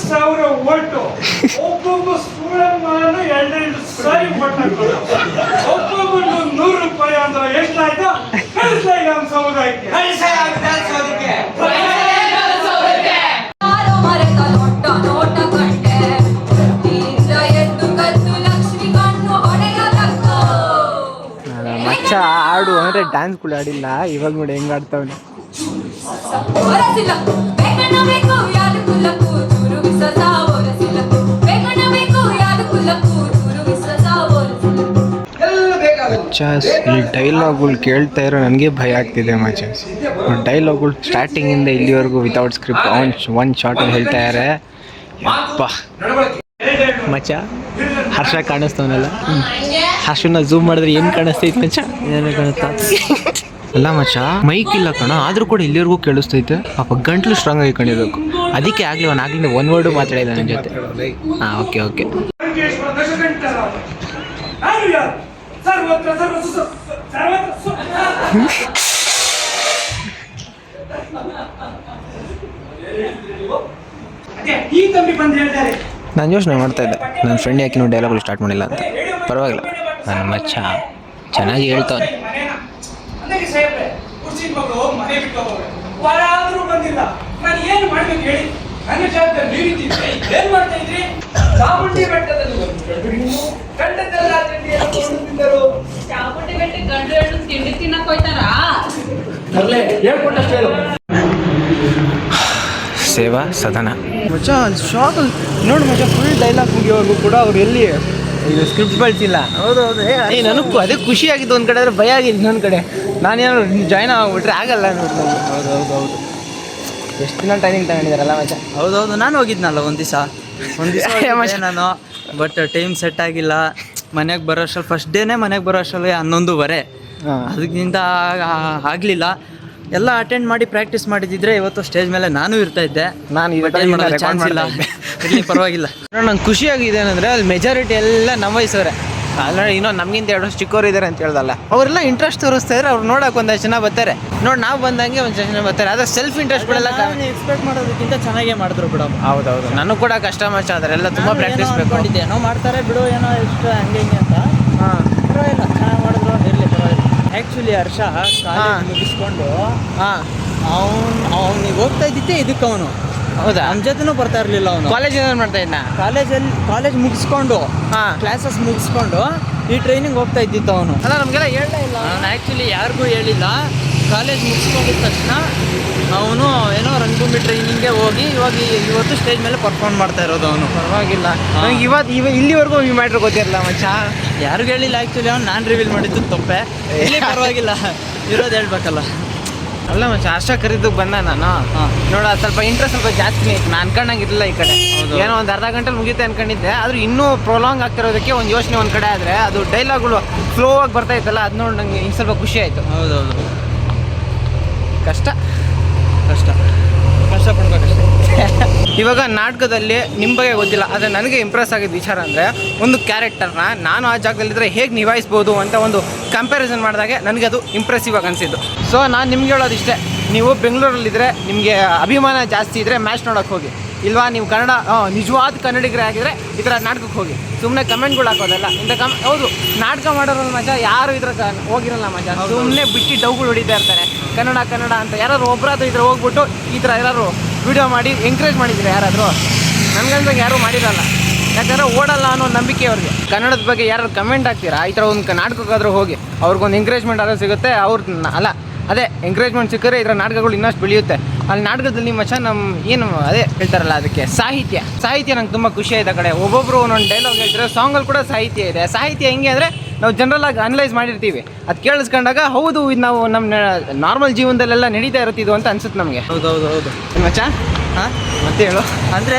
ಸಾವಿರ ಓಟು ಒಬ್ಬೊಬ್ಬ ಸ್ಟೂಡೆಂಟ್ ಎರಡೆರಡು ಸಾರಿ ಓಟ್ ಹಾಕೋದು ಒಬ್ಬೊಬ್ಬರು ನೂರು ರೂಪಾಯಿ ಅಂದ್ರೆ ಎಷ್ಟಾಯ್ತು ಕಳಿಸ್ತಾ ಇಲ್ಲ ನಮ್ಮ ಸಮುದಾಯಕ್ಕೆ. ಆಡು ಅಂದ್ರೆ ಡ್ಯಾನ್ಸ್ ಕೂಡ ಆಡಿಲ್ಲ. ಇವಾಗ ನೋಡಿ ಹೆಂಗ್ ಆಡ್ತಾವನೆ. ಮಚಾಸ್ ಈ ಡೈಲಾಗ್ಗಳು ಕೇಳ್ತಾ ಇರೋ ನನಗೆ ಭಯ ಆಗ್ತಿದೆ ಮಚಾಸ್ ಡೈಲಾಗ್ಗಳು ಸ್ಟಾರ್ಟಿಂಗಿಂದ ಇಲ್ಲಿವರೆಗೂ ವಿತೌಟ್ ಸ್ಕ್ರಿಪ್ಟ್ ಆನ್ ಒನ್ ಶಾರ್ಟಲ್ಲಿ ಹೇಳ್ತಾ ಇದ್ದಾರೆ ಮಚ, ಹರ್ಷ ಕಾಣಿಸ್ತವನಲ್ಲ? ಹರ್ಷನ ಝೂಮ್ ಮಾಡಿದ್ರೆ ಏನು ಕಾಣಿಸ್ತೈತೆ ಮಚ್ಚ ಏನೇ ಕಾಣಿಸ್ತಾ ಅಲ್ಲ ಮಚ್ಚ ಮೈಕ್ ಇಲ್ಲ ಕಣ ಆದ್ರೂ ಕೂಡ ಇಲ್ಲಿವರೆಗೂ ಕೇಳಿಸ್ತೈತೆ. ಪಾಪ ಗಂಟ್ಲು ಸ್ಟ್ರಾಂಗ್ ಆಗಿ ಕಣಿಬೇಕು ಅದಕ್ಕೆ ಆಗ್ಲಿ ಅವ್ನು ಆಗ್ಲಿ ಒನ್ ವರ್ಡ್ ಮಾತಾಡಿದ ನನ್ನ ಜೊತೆ. ಹಾ ಓಕೆ ಓಕೆ ನಾನು ಯೋಚನೆ ಮಾಡ್ತಾ ಇದ್ದೆ. ನನ್ನ ಫ್ರೆಂಡ್ ಯಾಕೆ ನೀವು ಡೈಲಾಗ್ ಸ್ಟಾರ್ಟ್ ಮಾಡಿಲ್ಲ ಅಂತ. ಪರವಾಗಿಲ್ಲ. ನನ್ನ ಮಚ್ಚ ಚೆನ್ನಾಗಿ ಹೇಳ್ತಾನೆ ಸಾಹೇಬ್ರೆ ಕುರ್ಚಿ ಮಗಳು ಮನೆ ಬಿಟ್ಟು ಹೋಗೋರೆ ವಾರ ಆದ್ರೂ ಬಂದಿಲ್ಲ. ನಾನು ಏನು ಮಾಡ್ಬೇಕು ಹೇಳಿ? ನನ್ನ ಜಾಗದಲ್ಲಿ ನೀವಿದ್ದಿದ್ರೆ ಏನ್ ಮಾಡ್ತಾ ಇದ್ರಿ? ಚಾಮುಂಡಿ ಬೆಟ್ಟದಲ್ಲಿ ಒಂದು ತಿಂಡಿ ಹೆಣ್ಣು, ಗಂಡದ್ದೆಲ್ಲ ತಿಂಡಿಯನ್ನು ಕೊಂಡು ತಿಂದರು. ಚಾಮುಂಡಿ ಬೆಟ್ಟ ಗಂಡು ಹೆಣ್ಣು ತಿಂಡಿ ತಿನ್ನಕ್ ಹೋಯ್ತಾರಾ? ಅಲ್ಲೇ ಹೇಳ್ಕೊಟ್ಟಷ್ಟು ಹೇಳು. ಸೇವಾ ಸದನ. ಮಚ್ಚ ಶಾಕ್ ನೋಡು ಮಜಾ ಫುಲ್ ಡೈಲಾಗ್ ಮುಗಿಯೋವರೆಗೂ ಕೂಡ ಅವ್ರು ಎಲ್ಲಿ ಇದು ಸ್ಕ್ರಿಪ್ಟ್ ಬಳಸಿಲ್ಲ. ಹೌದು ಹೌದು ಏ ನನಗೂ ಅದೇ ಖುಷಿ ಆಗಿದ್ದು ಒಂದು ಕಡೆ ಆದರೆ ಭಯ ಆಗಿದೆ ಇನ್ನೊಂದು ಕಡೆ. ನಾನೇನು ಜಾಯ್ನ್ ಆಗ್ಬಿಟ್ರೆ ಆಗಲ್ಲ ಹೌದು ಹೌದು ಹೌದು. ಎಷ್ಟು ದಿನ ಟ್ರೈನಿಂಗ್ ತಗೊಂಡಿದ್ದಾರಲ್ಲ ಮಚ್ಚ ಹೌದೌದು ನಾನು ಹೋಗಿದ್ನಲ್ಲ ಒಂದು ದಿವಸ. ಒಂದು ದಿವಸ [laughs] ನಾನು. ಬಟ್ ಟೈಮ್ ಸೆಟ್ ಆಗಿಲ್ಲ. ಮನೆಗೆ ಬರೋ ಅಷ್ಟರಲ್ಲಿ ಫಸ್ಟ್ ಡೇನೇ ಮನೆಗೆ ಬರೋ ಅಷ್ಟರಲ್ಲಿ ಹನ್ನೊಂದುವರೆ. ಅದಕ್ಕಿಂತ ಆಗಲಿಲ್ಲ. ಎಲ್ಲ ಅಟೆಂಡ್ ಮಾಡಿ ಪ್ರಾಕ್ಟೀಸ್ ಮಾಡಿದಿದ್ರೆ ಇವತ್ತು ಸ್ಟೇಜ್ ಮೇಲೆ ನಾನು ಇರ್ತಾ ಇದ್ದೆ. ನಾನು ಚಾನ್ಸ್ ಇಲ್ಲ. ಇಲ್ಲಿ ಪರವಾಗಿಲ್ಲ. [laughs] ನಂಗೆ ಖುಷಿಯಾಗಿದೆ ಏನಂದರೆ ಏನಂದ್ರೆ ಅಲ್ಲಿ ಮೆಜಾರಿಟಿ ಎಲ್ಲ ನಮ್ಮ ವಯಸ್ಸವರೆ. ಅಲ್ಲ ಇನ್ನೊಂದು ನಮಗಿಂತ ಎರಡು ವರ್ಷ ಚಿಕ್ಕವರು ಇದ್ದಾರೆ ಅಂತ ಹೇಳ್ದಲ್ಲ. ಅವರೆಲ್ಲ ಇಂಟ್ರೆಸ್ಟ್ ತೋರಿಸ್ತಾ ಇದ್ರೆ ಅವ್ರು ನೋಡಕ್ಕೆ ಒಂದಷ್ಟು ಜನ ಬರ್ತಾರೆ. ನೋಡಿ ನಾವು ಬಂದಂಗೆ ಒಂದಷ್ಟು ಜನ ಬರ್ತಾರೆ. ಅದೇ ಸೆಲ್ಫ್ ಇಂಟ್ರೆಸ್ಟ್ ಬಿಡಲ್ಲ ಎಕ್ಸ್ಪೆಕ್ಟ್ ಮಾಡೋದಕ್ಕಿಂತ ಚೆನ್ನಾಗೇ ಮಾಡಿದ್ರು ಬಿಡಮ್ಮ ಹೌದೌದು. ನಾನು ಕೂಡ ಕಸ್ಟಮರ್ಸ್ ಆದರೆ ಎಲ್ಲ ತುಂಬ ಪ್ರಾಕ್ಟೀಸ್ ಬೇಕು. ಏನೋ ಮಾಡ್ತಾರೆ ಬಿಡು ಏನೋ ಎಷ್ಟು ಹಂಗೆ ಹಿಂಗೆ ಅಂತ. ಹಾಂ. ಪರವಾಗಿಲ್ಲ. ಚೆನ್ನಾಗಿ ಮಾಡಿದ್ರು ಇರಲಿ ಪರವಾಗಿಲ್ಲ. ಆ್ಯಕ್ಚುಲಿ ಹರ್ಷ ಮುಗಿಸ್ಕೊಂಡು ಹಾಂ. ಅವನು ಅವ್ನಿಗೆ ಹೋಗ್ತಾ ಇದ್ದಿದ್ದೆ ಇದಕ್ಕೆ ಅವನು ಹೌದಾ? ನಮ್ಮ ಜೊತೆನೂ ಬರ್ತಾ ಇರಲಿಲ್ಲ ಅವನು. ಕಾಲೇಜ್ ಏನು ಮಾಡ್ತಾ ಇದ್ದ ಕಾಲೇಜಲ್ಲಿ ಕಾಲೇಜ್ ಮುಗಿಸ್ಕೊಂಡು ಹಾಂ. ಕ್ಲಾಸಸ್ ಮುಗಿಸ್ಕೊಂಡು ಈ ಟ್ರೈನಿಂಗ್ ಹೋಗ್ತಾ ಇದ್ದಿತ್ತು ಅವನು. ಅಲ್ಲ ನಮಗೆಲ್ಲ ಹೇಳ್ತಾ ಇಲ್ಲ. ನಾನು ಆ್ಯಕ್ಚುಲಿ ಯಾರಿಗೂ ಹೇಳಿಲ್ಲ. ಕಾಲೇಜ್ ಮುಗಿಸ್ಕೊಂಡಿದ ತಕ್ಷಣ ಅವನು ಏನೋ ರಂಗಭೂಮಿ ಟ್ರೈನಿಂಗ್ಗೆ ಹೋಗಿ ಇವಾಗ ಇವತ್ತು ಸ್ಟೇಜ್ ಮೇಲೆ ಪರ್ಫಾರ್ಮ್ ಮಾಡ್ತಾ ಇರೋದು ಅವನು. ಪರವಾಗಿಲ್ಲ. ನನಗೆ ಇವತ್ತು ಇವ ಇಲ್ಲಿವರೆಗೂ ಈ ಮ್ಯಾಟ್ರ್ ಗೊತ್ತಿರಲ್ಲ ಮಚ್ಚ. ಯಾರಿಗೂ ಹೇಳಿಲ್ಲ ಆ್ಯಕ್ಚುಲಿ ಅವ್ನು ನಾನು ರಿವೀಲ್ ಮಾಡಿದ್ದು ತಪ್ಪೆ. ಇಲ್ಲಿ ಪರವಾಗಿಲ್ಲ. [laughs] ಇರೋದು ಹೇಳ್ಬೇಕಲ್ಲ. ಅಲ್ಲ ಮಚ್ಚ ಅಷ್ಟ ಕರೀದಕ್ಕೆ ಬಂದ ನಾನು. ನೋಡ ಸ್ವಲ್ಪ ಇಂಟ್ರೆಸ್ಟ್ ಸ್ವಲ್ಪ ಜಾಸ್ತಿ ಇತ್ತು ನಾನು ಅನ್ಕೊಂಡಂಗಿರಲಿಲ್ಲ ಈ ಕಡೆ. ಏನೋ ಒಂದು ಅರ್ಧ ಗಂಟೆ ಮುಗಿತೆ ಅನ್ಕೊಂಡಿದ್ದೆ ಆದ್ರೂ ಇನ್ನೂ ಪ್ರೊಲಾಂಗ್ ಆಗ್ತಿರೋದಕ್ಕೆ ಒಂದು ಯೋಚನೆ ಒಂದು ಕಡೆ ಆದರೆ ಅದು ಡೈಲಾಗ್ಗಳು ಫ್ಲೋ ಆಗಿ ಬರ್ತಾ ಇತ್ತಲ್ಲ ಅದು ನೋಡಿ ನಂಗೆ ಇನ್ನು ಸ್ವಲ್ಪ ಖುಷಿ ಆಯಿತು. ಹೌದೌದು. ಕಷ್ಟ. ಕಷ್ಟ. ಕಷ್ಟ ಪಡ್ಬೇಕಷ್ಟೇ [laughs] ಇವಾಗ ನಾಟಕದಲ್ಲಿ ನಿಮ್ಮ ಬಗ್ಗೆ ಗೊತ್ತಿಲ್ಲ, ಆದರೆ ನನಗೆ ಇಂಪ್ರೆಸ್ ಆಗಿದ್ದ ವಿಚಾರ ಅಂದರೆ ಒಂದು ಕ್ಯಾರೆಕ್ಟರ್ನ ನಾನು ಆ ಜಾಗದಲ್ಲಿದ್ದರೆ ಹೇಗೆ ನಿಭಾಯಿಸ್ಬೋದು ಅಂತ ಒಂದು ಕಂಪ್ಯಾರಿಸನ್ ಮಾಡಿದಾಗ ನನಗೆ ಅದು ಇಂಪ್ರೆಸಿವ್ ಆಗಿ ಅನಿಸಿದ್ದು. ಸೊ ನಾನು ನಿಮ್ಗೆ ಹೇಳೋದು ಇಷ್ಟೇ, ನೀವು ಬೆಂಗಳೂರಲ್ಲಿದ್ದರೆ ನಿಮಗೆ ಅಭಿಮಾನ ಜಾಸ್ತಿ ಇದ್ದರೆ ಮ್ಯಾಚ್ ನೋಡೋಕೆ ಹೋಗಿ, ಇಲ್ವಾ ನೀವು ಕನ್ನಡ ನಿಜವಾದ ಕನ್ನಡಿಗರೇ ಆಗಿದ್ರೆ ಈ ಥರ ನಾಟಕಕ್ಕೆ ಹೋಗಿ. ಸುಮ್ಮನೆ ಕಮೆಂಟ್ಗಳು ಹಾಕೋದಲ್ಲ, ಇಂಥ ಕಮ್, ಹೌದು, ನಾಟಕ ಮಾಡೋರಲ್ಲ ಮಜಾ, ಯಾರು ಇದ್ರ ಹೋಗಿರಲ್ಲ ಮಜಾ ಸುಮ್ಮನೆ ಬಿಟ್ಟು ಡೌಗಳು ಹೊಡಿತಾ ಇರ್ತಾರೆ, ಕನ್ನಡ ಕನ್ನಡ ಅಂತ ಯಾರು ಒಬ್ಬರಾದ್ರೂ ಇದ್ರೆ ಹೋಗ್ಬಿಟ್ಟು ಈ ಥರ ಯಾರು ವಿಡಿಯೋ ಮಾಡಿ ಎಂಕರೇಜ್ ಮಾಡಿದ್ರೆ ಯಾರಾದರೂ? ನನಗಂದಾಗ ಯಾರೂ ಮಾಡಿರಲ್ಲ. ಯಾಕಂದರೆ ಓಡಲ್ಲ ಅನ್ನೋ ನಂಬಿಕೆ ಅವ್ರಿಗೆ. ಕನ್ನಡದ ಬಗ್ಗೆ ಯಾರು ಕಮೆಂಟ್ ಹಾಕ್ತೀರಾ? ಈ ಥರ ಒಂದು ನಾಟಕಕ್ಕಾದರೂ ಹೋಗಿ, ಅವ್ರಿಗೊಂದು ಎಂಕರೇಜ್ಮೆಂಟ್ ಆದರೂ ಸಿಗುತ್ತೆ ಅವ್ರ ಅಲ್ಲ, ಅದೇ ಎಂಕರೇಜ್ಮೆಂಟ್ ಸಿಕ್ಕರೆ ಇದರ ನಾಟಕಗಳು ಇನ್ನಷ್ಟು ಬೆಳೆಯುತ್ತೆ. ಅಲ್ಲಿ ನಾಟಕದಲ್ಲಿ ಮಚ ನಮ್ಮ ಏನು ಅದೇ ಹೇಳ್ತಾರಲ್ಲ ಅದಕ್ಕೆ ಸಾಹಿತ್ಯ. ಸಾಹಿತ್ಯ ನಂಗೆ ತುಂಬ ಖುಷಿ ಆಯ್ತು ಆ ಕಡೆ. ಒಬ್ಬೊಬ್ಬರು ಒಂದೊಂದು ಡೈಲಾಗ್ ಹೇಳ್ತಾರೆ ಸಾಂಗಲ್ಲಿ ಕೂಡ ಸಾಹಿತ್ಯ ಇದೆ. ಸಾಹಿತ್ಯ ಹೆಂಗೆ ಅಂದರೆ ನಾವು ಜನರಲ್ ಆಗಿ ಅನಲೈಸ್ ಮಾಡಿರ್ತೀವಿ. ಅದು ಕೇಳಿಸ್ಕೊಂಡಾಗ ಹೌದು ಇದು ನಾವು ನಮ್ಮ ನಾರ್ಮಲ್ ಜೀವನದಲ್ಲೆಲ್ಲ ನಡೀತಾ ಇರುತ್ತಿದ್ದು ಅಂತ ಅನ್ಸುತ್ತೆ ನಮಗೆ. ಹೌದು ಹೌದು ಹೌದು ಮಚ ಹಾಂ? ಮತ್ತೆ ಹೇಳು. ಅಂದರೆ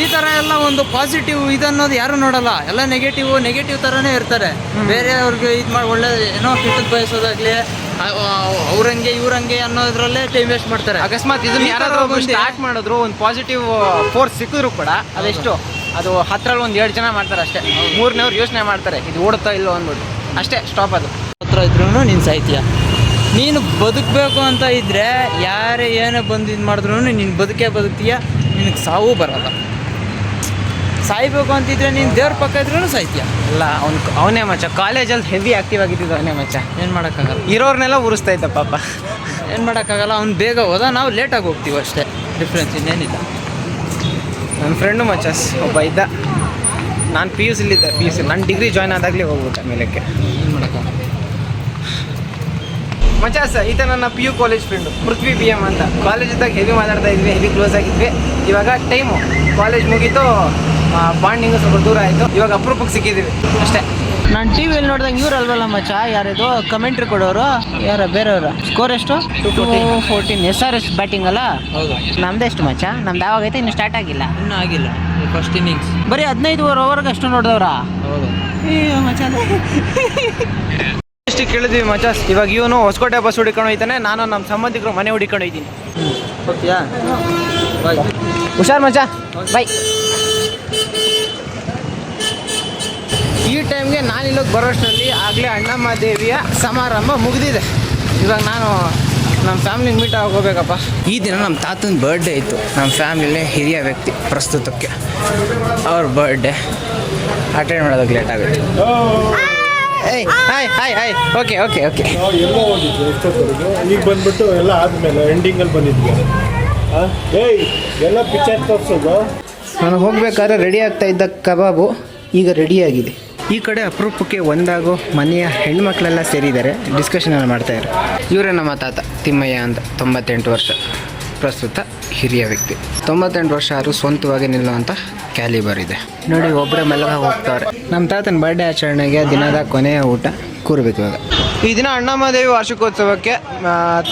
ಈ ಥರ ಎಲ್ಲ ಒಂದು ಪಾಸಿಟಿವ್ ಇದನ್ನೋದು ಯಾರು ನೋಡಲ್ಲ. ಎಲ್ಲ ನೆಗೆಟಿವ್ ನೆಗೆಟಿವ್ ಥರನೇ ಇರ್ತಾರೆ. ಬೇರೆಯವ್ರಿಗೆ ಇದು ಮಾಡಿ ಒಳ್ಳೆ ಏನೋ ಕೆಟ್ಟದ್ದು ಬಯಸೋದಾಗ್ಲಿ ಅವ್ರಂಗೆ ಇವ್ರಂಗೆ ಅನ್ನೋದ್ರಲ್ಲೇ ಟೈಮ್ ವೇಸ್ಟ್ ಮಾಡ್ತಾರೆ. ಅಕಸ್ಮಾತ್ ಇದನ್ನ ಯಾರಾದ್ರೂ ಸ್ಟಾರ್ಟ್ ಮಾಡಿದ್ರು ಒಂದು ಪಾಸಿಟಿವ್ ಫೋರ್ಸ್ ಸಿಕ್ಕಿದ್ರು ಕೂಡ ಅದೆಷ್ಟು? ಅದು ಹತ್ತರಲ್ಲಿ ಒಂದು ಎರಡು ಜನ ಮಾಡ್ತಾರೆ ಅಷ್ಟೇ. ಮೂರನೇವ್ರು ಯೋಚನೆ ಮಾಡ್ತಾರೆ ಇದು ಓಡುತ್ತಾ ಇಲ್ಲೋ ಅಂದ್ಬಿಟ್ಟು. ಅಷ್ಟೇ ಸ್ಟಾಪ್ ಅದು. ಹತ್ರ ಇದ್ರೂ ನೀನು ಸಾಯ್ತೀಯ ನೀನು ಬದುಕಬೇಕು ಅಂತ ಇದ್ರೆ ಯಾರೇ ಏನೇ ಬಂದು ಇದು ಮಾಡಿದ್ರು ನೀನು ಬದುಕೇ ಬದುಕ್ತೀಯ ನಿನಗೆ ಸಾವು ಬರಲ್ಲ. ಸಾಯ್ಬೇಕು ಅಂತಿದ್ರೆ ನೀನು ದೇವ್ರ ಪಕ್ಕ ಇದ್ರೂ ಸಾಯ್ತೀಯ. ಅಲ್ಲ ಅವ್ನು ಅವನೇ ಮಚ್ಚ. ಕಾಲೇಜಲ್ಲಿ ಹೆವಿ ಆಕ್ಟಿವ್ ಆಗಿದ್ದು ಅವನೇ ಮಚ್ಚ. ಏನು ಮಾಡೋಕ್ಕಾಗಲ್ಲ? ಇರೋರ್ನೆಲ್ಲ ಉರಿಸ್ತಾ ಇದ್ದ ಪಾಪ. ಏನು ಮಾಡೋಕ್ಕಾಗಲ್ಲ ಅವ್ನು ಬೇಗ ಹೋದ ನಾವು ಲೇಟಾಗಿ ಹೋಗ್ತೀವಿ ಅಷ್ಟೇ. ಡಿಫ್ರೆನ್ಸ್ ಇನ್ನೇನಿಲ್ಲ. ನನ್ನ ಫ್ರೆಂಡು ಮಚ್ಚಸ್ ಒಬ್ಬ ಇದ್ದ. ನಾನು ಪಿ ಯು ಸಿಲಿದ್ದೆ ಪಿ ಯು ಸಿ ನಾನು ಡಿಗ್ರಿ ಜಾಯ್ನ್ ಆದಾಗಲೇ ಹೋಗ್ಬಿಟ್ಟೆ ಮೇಲಕ್ಕೆ. ಏನು ಮಾಡೋಕ್ಕಾಗಲ್ಲ? ಮಚಾಸ್ ಈತ ನನ್ನ P U college friend Prithvi B M ಅಂತ. ಕಾಲೇಜ್ ಇದ್ದಾಗ ಹೆವಿ ಮಾತಾಡ್ತಾ ಇದ್ವಿ ಹೆವಿ ಕ್ಲೋಸ್ ಆಗಿದ್ವಿ. ಇವಾಗ ಟೈಮು ಕಾಲೇಜ್ ಮುಗೀತು ಬಾಂಡಿಂಗು ಸ್ವಲ್ಪ ದೂರ ಆಯಿತು. ಇವಾಗ ಅಪರೂಪಕ್ಕೆ ಸಿಕ್ಕಿದೀವಿ ಅಷ್ಟೇ. ನಾನು ಟಿ ವಿಯಲ್ಲಿ ನೋಡಿದಂಗೆ ಇವ್ರು ಅಲ್ವಲ್ಲ ಮಚ್ಚ? ಯಾರಿದು? ಕಮೆಂಟ್ರಿ ಕೊಡೋರು. ಯಾರ ಬೇರೆಯವರು? ಸ್ಕೋರ್ ಎಷ್ಟು? Two fourteen S R S batting ಅಲ್ಲ? ಹೌದು. ನಮ್ದು ಎಷ್ಟು ಮಚ್ಚ? ನಮ್ದು ಯಾವಾಗೈತೆ ಇನ್ನು ಸ್ಟಾರ್ಟ್ ಆಗಿಲ್ಲ. ಇನ್ನೂ ಆಗಿಲ್ಲ. ಫಸ್ಟ್ ಇನ್ನಿಂಗ್ಸ್ ಬರೀ ಹದಿನೈದು ಓವರ್ಗೆ ಅಷ್ಟು ನೋಡಿದವ್ರ? ಹೌದು. ಎಷ್ಟು ಕೇಳಿದ್ವಿ ಮಚಾಸ್ ಇವಾಗ ಇವನು ಹೊಸಕೋಟೆ ಬಸ್ ಹುಡ್ಕೊಂಡು ಹೋಯ್ತಾನೆ. ನಾನು ನಮ್ಮ ಸಂಬಂಧಿಕರು ಮನೆ ಹುಡ್ಕೊಂಡು ಹೋಯ್ತೀನಿ. ಓಕೆಯಾ ಬಾಯ್. ಹುಷಾರ್ ಮಚ್ಚ? ಬಾಯ್. ಈ ಟೈಮ್ಗೆ ನಾನು ಇಲ್ಲಿಗೆ ಬರೋಷ್ಟರಲ್ಲಿ ಆಗಲೇ ಅಣ್ಣಮ್ಮ ದೇವಿಯ ಸಮಾರಂಭ ಮುಗಿದಿದೆ. ಇವಾಗ ನಾನು ನಮ್ಮ ಫ್ಯಾಮಿಲಿಗೆ ಮೀಟ್ ಆಗೋಬೇಕಪ್ಪ. ಈ ದಿನ ನಮ್ಮ ತಾತನ ಬರ್ಡೇ ಇತ್ತು. ನಮ್ಮ ಫ್ಯಾಮಿಲಿ ಹಿರಿಯ ವ್ಯಕ್ತಿ ಪ್ರಸ್ತುತಕ್ಕೆ. ಅವ್ರ ಬರ್ಡೇ ಅಟೆಂಡ್ ಮಾಡೋದಕ್ಕೆ ಲೇಟ್ ಆಗುತ್ತೆ. ಏಯ್ hi hi hi. Okay okay okay ಎಲ್ಲ ಹೋಗಿದ್ವಿ ಎಷ್ಟೊತ್ತವರೆಗೂ? ಈಗ ಬಂದ್ಬಿಟ್ಟು ಎಲ್ಲ ಆದ್ಮೇಲೆ ಎಂಡಿಂಗಲ್ಲಿ ಬಂದಿದ್ವಿ. ಆ? ಏಯ್ ಎಲ್ಲ ಪಿಕ್ಚರ್ ತೋರಿಸೋದು? ನಾನು ಹೋಗ್ಬೇಕಾದ್ರೆ ರೆಡಿ ಆಗ್ತಾ ಇದ್ದ ಕಬಾಬು ಈಗ ರೆಡಿಯಾಗಿದೆ ಈ ಕಡೆ ಅಪರೂಪಕ್ಕೆ ಒಂದಾಗೋ ಮನೆಯ ಹೆಣ್ಮಕ್ಳೆಲ್ಲ ಸೇರಿದ್ದಾರೆ. ಡಿಸ್ಕಷನ್ ಎಲ್ಲ ಮಾಡ್ತಾ ಇದ್ದಾರೆ ಇವರೇ ನಮ್ಮ ತಾತ ತಿಮ್ಮಯ್ಯ ಅಂತ ತೊಂಬತ್ತೆಂಟು ವರ್ಷ. ಪ್ರಸ್ತುತ ಹಿರಿಯ ವ್ಯಕ್ತಿ. ತೊಂಬತ್ತೆಂಟು ವರ್ಷ ಆದರೂ ಸ್ವಂತವಾಗಿ ನಿಲ್ಲುವಂಥ ಕ್ಯಾಲಿಬರ್ ಇದೆ. ನೋಡಿ ಒಬ್ಬರೇ ಮೆಲ್ಲ ಹೋಗ್ತಾರೆ ನಮ್ಮ ತಾತನ ಬರ್ಡೇ ಆಚರಣೆಗೆ ದಿನದ ಕೊನೆಯ ಊಟ ಕೂರ್ಬೇಕು ಇವಾಗ. ಈ ದಿನ ಅಣ್ಣಮ್ಮದೇವಿ ವಾರ್ಷಿಕೋತ್ಸವಕ್ಕೆ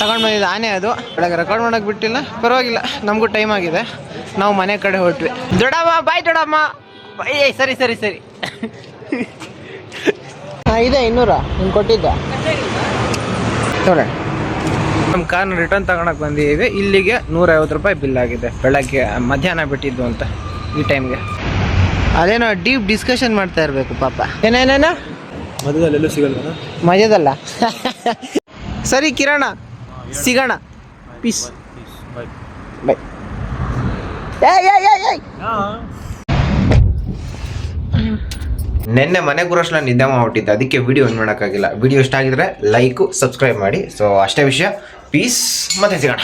ತಗೊಂಡು ಬಂದಿದ್ದ ಆನೆ ಅದು. ಬೆಳಗ್ಗೆ ರೆಕಾರ್ಡ್ ಮಾಡೋಕೆ ಬಿಟ್ಟಿಲ್ಲ. ಪರವಾಗಿಲ್ಲ ನಮಗೂ ಟೈಮ್ ಆಗಿದೆ. ನಾವು ಮನೆ ಕಡೆ ಹೊರಟ್ವಿ. ದೊಡ್ಡಮ್ಮ ಬಾಯ್ ದೊಡ್ಡಮ್ಮ. ಏಯ್ ಸರಿ ಸರಿ ಸರಿ. ಹಾಂ ಇದೆ ಇನ್ನೂರ? ಹಿಂಗೆ ಕೊಟ್ಟಿದ್ದೆ? ತೊಗೊಳ್ಳಿ. ನಮ್ಮ ಕಾರ್ನ ರಿಟರ್ನ್ ತಗೊಳಕ್ ಬಂದಿದ್ದೀವಿ. ಇಲ್ಲಿಗೆ ನೂರೈವತ್ತು ರೂಪಾಯಿ ಬಿಲ್ ಆಗಿದೆ. ಬೆಳಗ್ಗೆ ಮಧ್ಯಾಹ್ನ ಬಿಟ್ಟಿದ್ದು ಅಂತ ಈ ಟೈಮ್ಗೆ ಅದೇನೋ ಡೀಪ್ ಡಿಸ್ಕಷನ್ ಮಾಡ್ತಾ ಇರಬೇಕು ಪಾಪ. ಏನೇನೇನ ಸಿಗಲ್ಲ ಮಜದಲ್ಲ ಸರಿ ಕಿರಣ. ಸಿಗೋಣ. ಪೀಸ್ ಬೈ ನಿನ್ನೆ ಮನೆ ಗುರಸ್ನ ನಿದ್ದೆ ಮಾಡಿಬಿಟ್ಟಿದ್ದೆ. ಅದಕ್ಕೆ ವಿಡಿಯೋ ಏನು ಮಾಡೋಕ್ಕಾಗಿಲ್ಲ. ವಿಡಿಯೋ ಇಷ್ಟ ಆಗಿದ್ರೆ ಲೈಕು ಸಬ್ಸ್ಕ್ರೈಬ್ ಮಾಡಿ. ಸೊ ಅಷ್ಟೇ ವಿಷಯ. ಪೀಸ್ ಮತ್ತೆ ಸಿಗೋಣ.